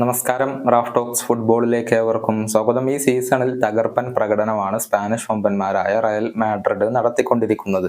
നമസ്കാരം. Raf talks ഫുട്ബോളിലേക്ക് ഏവർക്കും സ്വാഗതം. ഈ സീസണിൽ തകർപ്പൻ പ്രകടനമാണ് സ്പാനിഷ് വമ്പന്മാരായ റയൽ മാഡ്രിഡ് നടത്തിക്കൊണ്ടിരിക്കുന്നത്.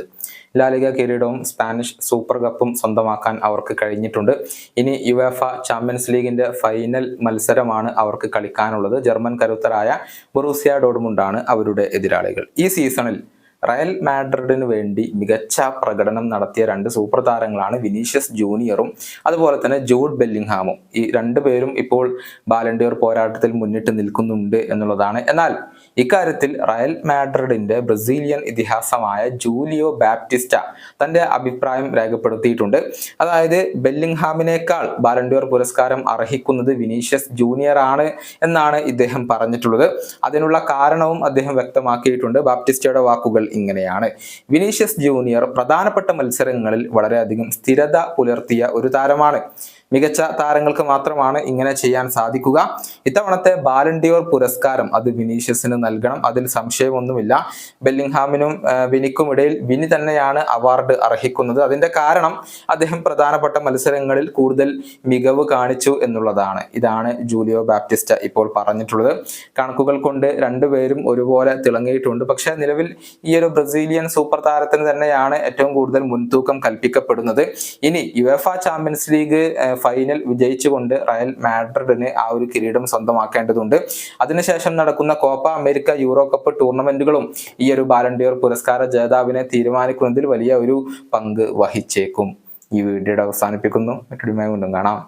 ലാലിക കിരീടവും സ്പാനിഷ് സൂപ്പർ കപ്പും സ്വന്തമാക്കാൻ അവർക്ക് കഴിഞ്ഞിട്ടുണ്ട്. ഇനി യുവേഫ ചാമ്പ്യൻസ് ലീഗിന്റെ ഫൈനൽ മത്സരമാണ് അവർക്ക് കളിക്കാനുള്ളത്. ജർമ്മൻ കരുത്തരായ ബൊറൂസിയ ഡോഡ്മുണ്ടാണ് അവരുടെ എതിരാളികൾ. ഈ സീസണിൽ റയൽ മാഡ്രിഡിന് വേണ്ടി മികച്ച പ്രകടനം നടത്തിയ രണ്ട് സൂപ്പർ താരങ്ങളാണ് വിനീഷ്യസ് ജൂനിയറും അതുപോലെ തന്നെ ജൂഡ് ബെല്ലിംഗ്ഹാമും. ഈ രണ്ടുപേരും ഇപ്പോൾ ബാലൻഡിയർ പോരാട്ടത്തിൽ മുന്നിട്ട് നിൽക്കുന്നുണ്ട് എന്നുള്ളതാണ്. എന്നാൽ ഇക്കാര്യത്തിൽ റയൽ മാഡ്രിഡിന്റെ ബ്രസീലിയൻ ഇതിഹാസമായ ജൂലിയോ ബാപ്റ്റിസ്റ്റ തന്റെ അഭിപ്രായം രേഖപ്പെടുത്തിയിട്ടുണ്ട്. അതായത് ബെല്ലിംഗ്ഹാമിനേക്കാൾ ബാലൻഡിയർ പുരസ്കാരം അർഹിക്കുന്നത് വിനീഷ്യസ് ജൂനിയർ ആണ് എന്നാണ് ഇദ്ദേഹം പറഞ്ഞിട്ടുള്ളത്. അതിനുള്ള കാരണവും അദ്ദേഹം വ്യക്തമാക്കിയിട്ടുണ്ട്. ബാപ്റ്റിസ്റ്റയുടെ വാക്കുകൾ ഇങ്ങനെയാണ്. വിനീഷ്യസ് ജൂനിയർ പ്രധാനപ്പെട്ട മത്സരങ്ങളിൽ വളരെയധികം സ്ഥിരത പുലർത്തിയ ഒരു താരമാണ്. മികച്ച താരങ്ങൾക്ക് മാത്രമാണ് ഇങ്ങനെ ചെയ്യാൻ സാധിക്കുക. ഇത്തവണത്തെ ബാലൻഡിയോർ പുരസ്കാരം അത് വിനീഷ്യസിന് നൽകണം. അതിൽ സംശയമൊന്നുമില്ല. ബെല്ലിംഗ്ഹാമിനും വിനിക്കും ഇടയിൽ വിനി തന്നെയാണ് അവാർഡ് അർഹിക്കുന്നത്. അതിന്റെ കാരണം അദ്ദേഹം പ്രധാനപ്പെട്ട മത്സരങ്ങളിൽ കൂടുതൽ മികവ് കാണിച്ചു എന്നുള്ളതാണ്. ഇതാണ് ജൂലിയോ ബാപ്റ്റിസ്റ്റ ഇപ്പോൾ പറഞ്ഞിട്ടുള്ളത്. കണക്കുകൾ കൊണ്ട് രണ്ടുപേരും ഒരുപോലെ തിളങ്ങിയിട്ടുണ്ട്. പക്ഷേ നിലവിൽ ഈ ഒരു ബ്രസീലിയൻ സൂപ്പർ താരത്തിന് തന്നെയാണ് ഏറ്റവും കൂടുതൽ മുൻതൂക്കം കൽപ്പിക്കപ്പെടുന്നത്. ഇനി യുവേഫ ചാമ്പ്യൻസ് ലീഗ് ഫൈനൽ വിജയിച്ചുകൊണ്ട് റയൽ മാഡ്രിഡിന് ആ ഒരു കിരീടം സ്വന്തമാക്കേണ്ടതുണ്ട്. അതിനുശേഷം നടക്കുന്ന കോപ്പ അമേരിക്ക യൂറോ കപ്പ് ടൂർണമെന്റുകളും ഈ ഒരു ബാലൻഡിയർ പുരസ്കാര ജേതാവിനെ തീരുമാനിക്കുന്നതിൽ വലിയ ഒരു പങ്ക് വഹിച്ചേക്കും. ഈ വീഡിയോയുടെ അവസാനിപ്പിക്കുന്നു. മറ്റൊരു വീണ്ടും കാണാം.